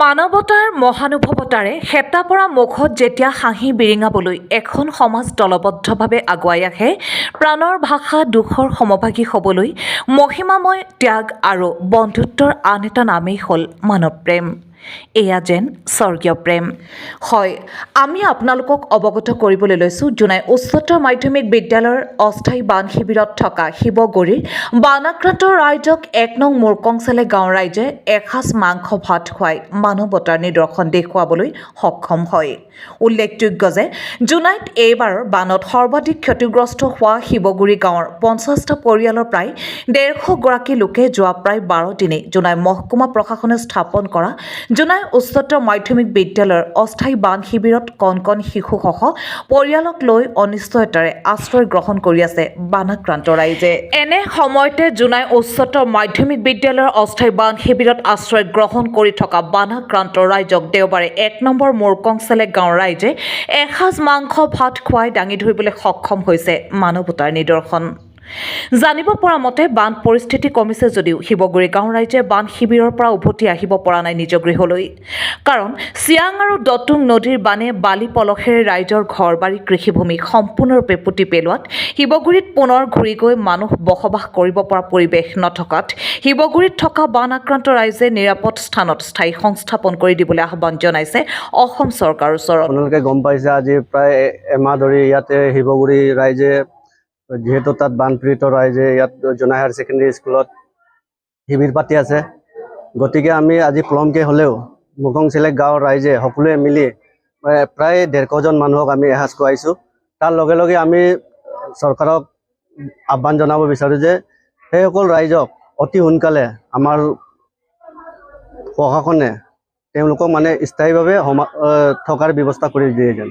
মানৱতাৰ মহানুভৱতাৰে হেতা পৰা মুখত যেতিয়া হাঁহি বিৰিঙাবলৈ এখন সমাজ দলবদ্ধভাৱে আগুৱাই আহে, প্ৰাণৰ ভাষা দুখৰ সমভাগী হ'বলৈ মহিমাময় ত্যাগ আৰু বন্ধুত্বৰ আন এটা নামেই হ'ল মানৱ প্ৰেম। এয়া যেন স্বৰ্গীয় প্ৰেম। হয়, আমি আপোনালোকক অৱগত কৰিবলৈ লৈছোঁ জোনাই উচ্চতৰ মাধ্যমিক বিদ্যালয়ৰ অস্থায়ী বান শিবিৰত থকা শিৱগুৰিৰ বানাক্ৰান্ত ৰাইজক এক নং মোৰকংচালে গাঁৱৰ ৰাইজে এসাঁজ মাংস ভাত খুৱাই মানৱতাৰ নিদৰ্শন দেখুৱাবলৈ সক্ষম হয়। উল্লেখযোগ্য যে জোনাইত এইবাৰৰ বানত সৰ্বাধিক ক্ষতিগ্ৰস্ত হোৱা শিৱগুৰি গাঁৱৰ পঞ্চাছটা পৰিয়ালৰ প্ৰায় ডেৰশগৰাকী লোকে যোৱা প্ৰায় বাৰ দিনেই জোনাই মহকুমা প্ৰশাসনে স্থাপন কৰা জোনাই উচ্চতৰ মাধ্যমিক বিদ্যালয়ৰ অস্থায়ী বান শিবিৰত কণ কণ শিশুসহ পৰিয়ালক লৈ অনিশ্চয়তাৰে আশ্ৰয় গ্ৰহণ কৰি আছে বানাক্ৰান্ত ৰাইজে। এনে সময়তে জোনাই উচ্চতৰ মাধ্যমিক বিদ্যালয়ৰ অস্থায়ী বান শিবিৰত আশ্ৰয় গ্ৰহণ কৰি থকা বানাক্ৰান্ত ৰাইজক দেওবাৰে এক নম্বৰ মোৰকংচালে গাঁৱৰ ৰাইজে এসাঁজ মাংস ভাত খুৱাই দাঙি ধৰিবলৈ সক্ষম হৈছে মানৱতাৰ নিদৰ্শন। জানিব পৰা মতে বান পৰিস্থিতি কমিছে যদিও শিৱগুৰি গাঁৱৰ ৰাইজে বান শিবিৰৰ পৰা উভতি আহিব পৰা নাই নিজ গৃহলৈ। কাৰণ চিয়াং আৰু দতুং নদীৰ বানে বালি পলসেৰে ৰাইজৰ ঘৰ বাৰী কৃষিভূমি সম্পূৰ্ণৰূপে পুতি পেলোৱাত শিৱগুৰিত পুনৰ ঘূৰি গৈ মানুহ বসবাস কৰিব পৰা পৰিৱেশ নথকাত শিৱগুৰিত থকা বান আক্ৰান্ত ৰাইজে নিৰাপদ স্থানত স্থায়ী সংস্থাপন কৰি দিবলৈ আহ্বান জনাইছে অসম চৰকাৰৰ ওচৰত। আপোনালোকে গম পাইছে আজি প্ৰায় এমাহ ধৰি ইয়াতে শিৱগুৰি ৰাইজে যিহেতু তাত বানপীড়িত ৰাইজে ইয়াত জোনাই হায়াৰ ছেকেণ্ডেৰী স্কুলত শিবিৰ পাতি আছে। গতিকে আমি আজি পলমকৈ হ'লেও মুখং চিলেক গাঁৱৰ ৰাইজে সকলোৱে মিলি প্ৰায়- ডেৰশজন মানুহক আমি এসাঁজ খুৱাইছোঁ। তাৰ লগে লগে আমি চৰকাৰক আহ্বান জনাব বিচাৰোঁ যে সেইসকল ৰাইজক অতি সোনকালে আমাৰ প্ৰশাসনে তেওঁলোকক মানে স্থায়ীভাৱে সমা থকাৰ ব্যৱস্থা কৰি দিয়ে যেন।